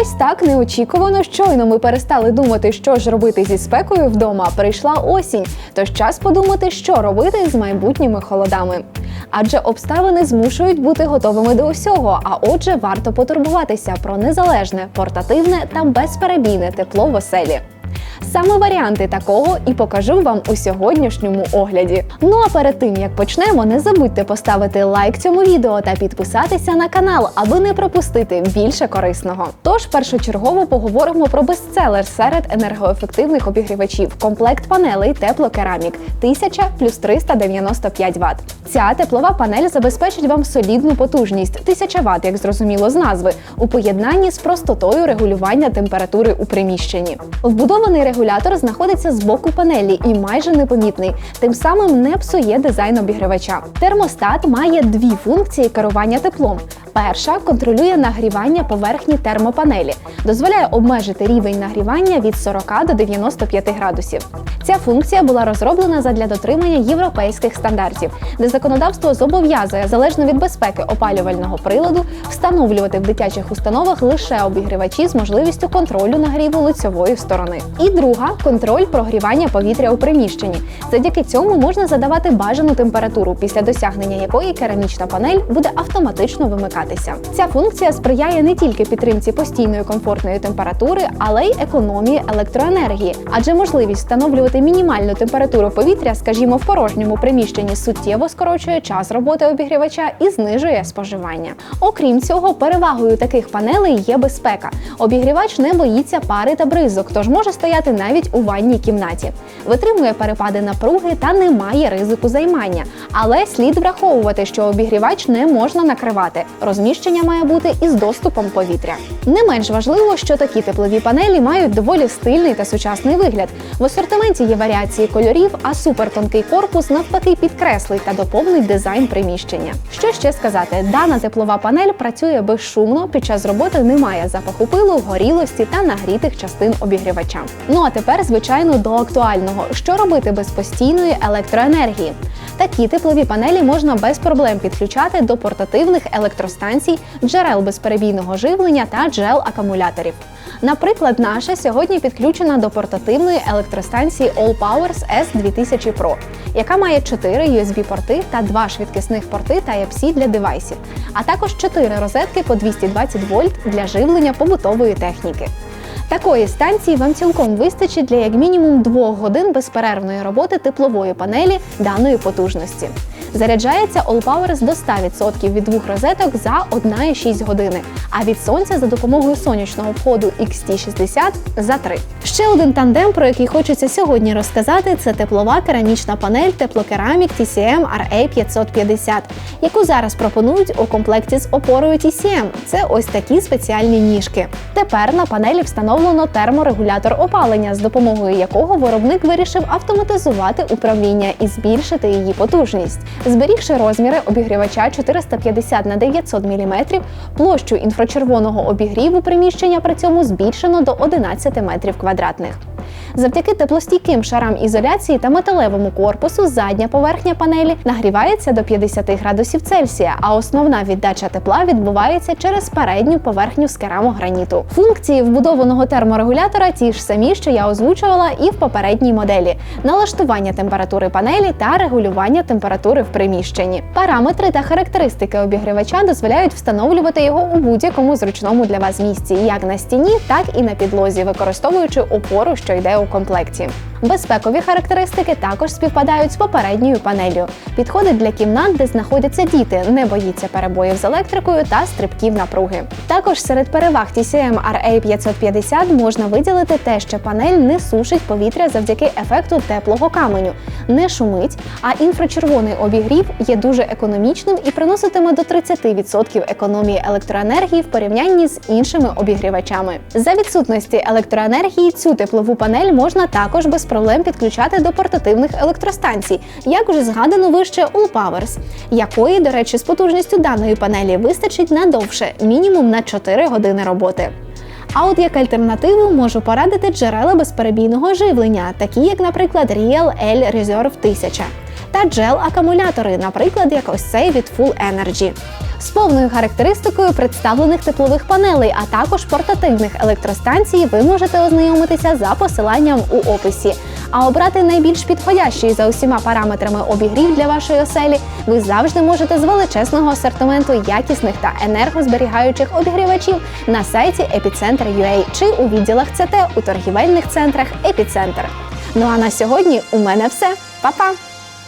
Ось так неочікувано, щойно ми перестали думати, що ж робити зі спекою вдома. Прийшла осінь, тож час подумати, що робити з майбутніми холодами. Адже обставини змушують бути готовими до усього. А отже, варто потурбуватися про незалежне, портативне та безперебійне тепло в оселі. Саме варіанти такого і покажу вам у сьогоднішньому огляді. Ну а перед тим як почнемо, не забудьте поставити лайк цьому відео та підписатися на канал, аби не пропустити більше корисного. Тож першочергово поговоримо про бестселер серед енергоефективних обігрівачів комплект панелей теплокерамік 1000 плюс 395 Вт. Ця теплова панель забезпечить вам солідну потужність 1000 Вт, як зрозуміло з назви, у поєднанні з простотою регулювання температури у приміщенні. Вбудований регулятор знаходиться з боку панелі і майже непомітний, тим самим не псує дизайн обігрівача. Термостат має дві функції керування теплом. Перша контролює нагрівання поверхні термопанелі, дозволяє обмежити рівень нагрівання від 40 до 95 градусів. Ця функція була розроблена задля дотримання європейських стандартів, де законодавство зобов'язує залежно від безпеки опалювального приладу встановлювати в дитячих установах лише обігрівачі з можливістю контролю нагріву лицьової сторони. І друга контроль прогрівання повітря у приміщенні. Завдяки цьому можна задавати бажану температуру, після досягнення якої керамічна панель буде автоматично вимикатися. Ця функція сприяє не тільки підтримці постійної комфортної температури, але й економії електроенергії, адже можливість встановлювати мінімальну температуру повітря, скажімо, в порожньому приміщенні суттєво скорочує час роботи обігрівача і знижує споживання. Окрім цього, перевагою таких панелей є безпека. Обігрівач не боїться пари та бризок, тож може стояти навіть у ванній кімнаті. Витримує перепади напруги та не має ризику займання. Але слід враховувати, що обігрівач не можна накривати. Розміщення має бути із доступом повітря. Не менш важливо, що такі теплові панелі мають доволі стильний та сучасний вигляд. В асортименті є варіації кольорів, а супертонкий корпус навпаки підкреслить та доповнить дизайн приміщення. Що ще сказати, дана теплова панель працює безшумно, під час роботи немає запаху пилу, горілості та нагрітих частин обігрівача. Ну а тепер, звичайно, до актуального: що робити без постійної електроенергії. Такі теплові панелі можна без проблем підключати до портативних електростанцій, джерел безперебійного живлення та джел-акумуляторів. Наприклад, наша сьогодні підключена до портативної електростанції All Powers S2000 Pro, яка має 4 USB-порти та 2 швидкісних порти Type-C для девайсів, а також 4 розетки по 220 вольт для живлення побутової техніки. Такої станції вам цілком вистачить для як мінімум 2 годин безперервної роботи теплової панелі даної потужності. Заряджається All Powers до 100% від двох розеток за 1,6 години, а від сонця за допомогою сонячного входу XT60 за 3. Ще один тандем, про який хочеться сьогодні розказати, це теплова керамічна панель теплокерамік TCM RA550, яку зараз пропонують у комплекті з опорою TCM. Це ось такі спеціальні ніжки. Тепер на панелі встановлено терморегулятор опалення, з допомогою якого виробник вирішив автоматизувати управління і збільшити її потужність. Зберігши розміри обігрівача 450 на 900 мм, площу інфрачервоного обігріву приміщення при цьому збільшено до 11 метрів квадратних. Завдяки теплостійким шарам ізоляції та металевому корпусу задня поверхня панелі нагрівається до 50 градусів Цельсія, а основна віддача тепла відбувається через передню поверхню з керамограніту. Функції вбудованого терморегулятора ті ж самі, що я озвучувала і в попередній моделі: налаштування температури панелі та регулювання температури в приміщенні. Параметри та характеристики обігрівача дозволяють встановлювати його у будь-якому зручному для вас місці, як на стіні, так і на підлозі, використовуючи опору, що йде у комплекті. Безпекові характеристики також співпадають з попередньою панелью. Підходить для кімнат, де знаходяться діти, не боїться перебоїв з електрикою та стрибків напруги. Також серед переваг TCM RA550 можна виділити те, що панель не сушить повітря завдяки ефекту теплого каменю, не шумить, а інфрачервоний обігрів є дуже економічним і приноситиме до 30% економії електроенергії в порівнянні з іншими обігрівачами. За відсутності електроенергії цю теплову панель можна також без проблем підключати до портативних електростанцій, як вже згадано вище Powers, якої, до речі, з потужністю даної панелі вистачить надовше, мінімум на 4 години роботи. А от як альтернативу можу порадити джерела безперебійного живлення, такі як, наприклад, Real L Reserve 1000 та джел-акумулятори, наприклад, як ось цей від Full Energy. З повною характеристикою представлених теплових панелей, а також портативних електростанцій ви можете ознайомитися за посиланням у описі. А обрати найбільш підходящий за усіма параметрами обігрів для вашої оселі ви завжди можете з величезного асортименту якісних та енергозберігаючих обігрівачів на сайті Epicenter.ua чи у відділах ЦТ у торгівельних центрах Епіцентр. Ну а на сьогодні у мене все. Па-па!